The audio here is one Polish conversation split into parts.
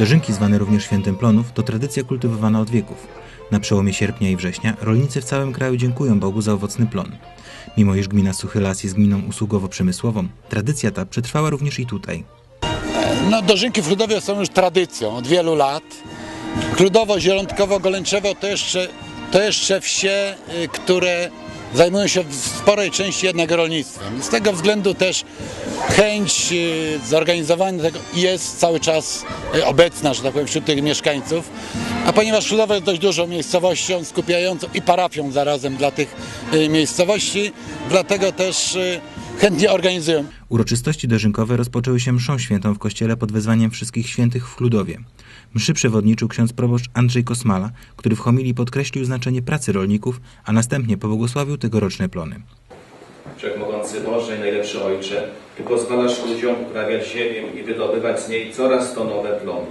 Dożynki zwane również świętem plonów to tradycja kultywowana od wieków. Na przełomie sierpnia i września rolnicy w całym kraju dziękują Bogu za owocny plon. Mimo iż gmina Suchy Las jest gminą usługowo-przemysłową, tradycja ta przetrwała również i tutaj. No, dożynki w Chludowie są już tradycją od wielu lat. Chludowo, Zielonkowo, Golęczewo to jeszcze, to jeszcze wsie, y, które zajmują się w sporej części jednak rolnictwem. Z tego względu też chęć y, zorganizowania tego jest cały czas y, obecna, że tak powiem, wśród tych mieszkańców. A ponieważ Chludowo jest dość dużą miejscowością skupiającą i parafią zarazem dla tych y, miejscowości, dlatego też y, chętnie organizują. Uroczystości dożynkowe rozpoczęły się mszą świętą w kościele pod wezwaniem wszystkich świętych w Chludowie. Mszy przewodniczył ksiądz proboszcz Andrzej Kosmala, który w homilii podkreślił znaczenie pracy rolników, a następnie pobłogosławił tegoroczne plony. Wszechmogący Boże i najlepszy Ojcze, Ty pozwalasz ludziom uprawiać ziemię i wydobywać z niej coraz to nowe plony.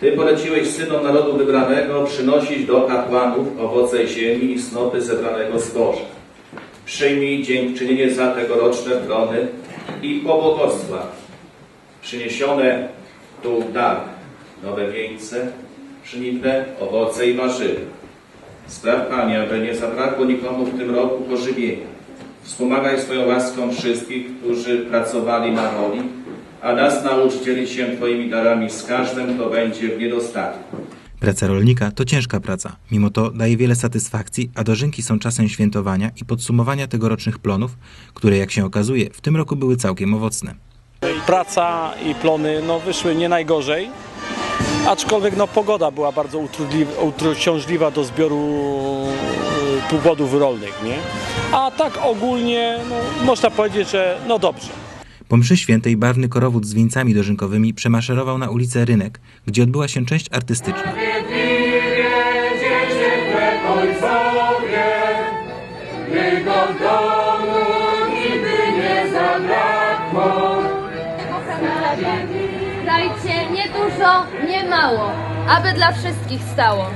Ty poleciłeś synom narodu wybranego przynosić do kapłanów owoce ziemi i snopy zebranego zboża. Przyjmij dziękczynienie za tegoroczne plony i pobłogosław. Przyniesione tu dar, nowe wieńce, żniwne owoce i warzywa. Spraw Panie, aby nie zabrakło nikomu w tym roku pożywienia. Wspomagaj swoją łaską wszystkich, którzy pracowali na roli, a nas naucz dzielić się Twoimi darami z każdym, kto będzie w niedostatku. Praca rolnika to ciężka praca, mimo to daje wiele satysfakcji, a dożynki są czasem świętowania i podsumowania tegorocznych plonów, które jak się okazuje w tym roku były całkiem owocne. praca i plony no, wyszły nie najgorzej, aczkolwiek no, pogoda była bardzo uciążliwa do zbioru y, płodów rolnych, nie? A tak ogólnie no, można powiedzieć, że no dobrze. Po mszy świętej barwny korowód z wieńcami dożynkowymi przemaszerował na ulicę Rynek, gdzie odbyła się część artystyczna. Dajcie nie dużo, nie mało, aby dla wszystkich stało.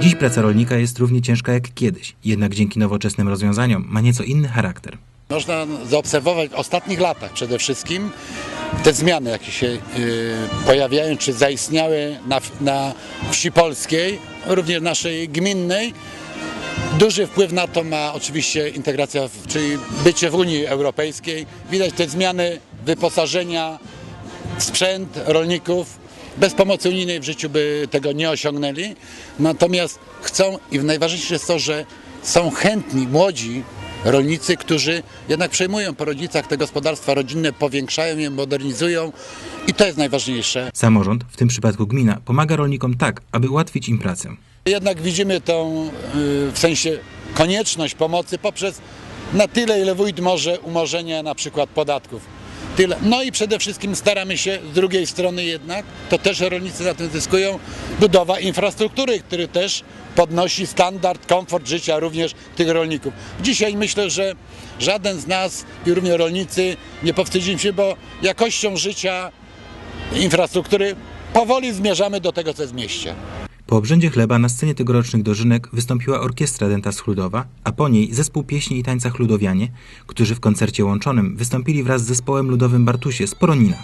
Dziś praca rolnika jest równie ciężka jak kiedyś, jednak dzięki nowoczesnym rozwiązaniom ma nieco inny charakter. Można zaobserwować w ostatnich latach przede wszystkim te zmiany, jakie się y, pojawiają, czy zaistniały na, na wsi polskiej, również naszej gminnej. Duży wpływ na to ma oczywiście integracja, czyli bycie w Unii Europejskiej. Widać te zmiany wyposażenia, sprzęt rolników. Bez pomocy unijnej w życiu by tego nie osiągnęli. Natomiast chcą i najważniejsze jest to, że są chętni młodzi rolnicy, którzy jednak przejmują po rodzicach te gospodarstwa rodzinne, powiększają je, modernizują i to jest najważniejsze. Samorząd, w tym przypadku gmina, pomaga rolnikom tak, aby ułatwić im pracę. Jednak widzimy tą y, w sensie konieczność pomocy poprzez na tyle, ile wójt może umorzenia na przykład podatków. Tyle. No i przede wszystkim staramy się z drugiej strony jednak, to też rolnicy na tym zyskują, budowa infrastruktury, który też podnosi standard, komfort życia również tych rolników. Dzisiaj myślę, że żaden z nas i również rolnicy nie powstydzimy się, bo jakością życia, infrastruktury powoli zmierzamy do tego, co jest w mieście. Po obrzędzie chleba na scenie tegorocznych dożynek wystąpiła orkiestra Denta Chludowa, a po niej zespół pieśni i tańca Chludowianie, którzy w koncercie łączonym wystąpili wraz z zespołem ludowym Bartusie z Poronina.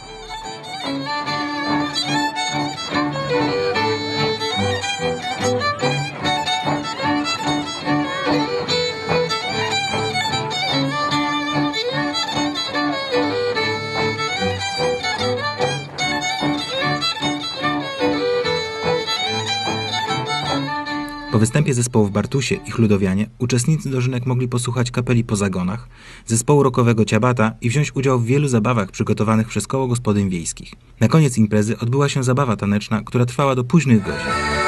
Występie zespołów Bartusie i Chludowianie uczestnicy dożynek mogli posłuchać kapeli po zagonach, zespołu rockowego Ciabata i wziąć udział w wielu zabawach przygotowanych przez koło gospodyń wiejskich. Na koniec imprezy odbyła się zabawa taneczna, która trwała do późnych godzin.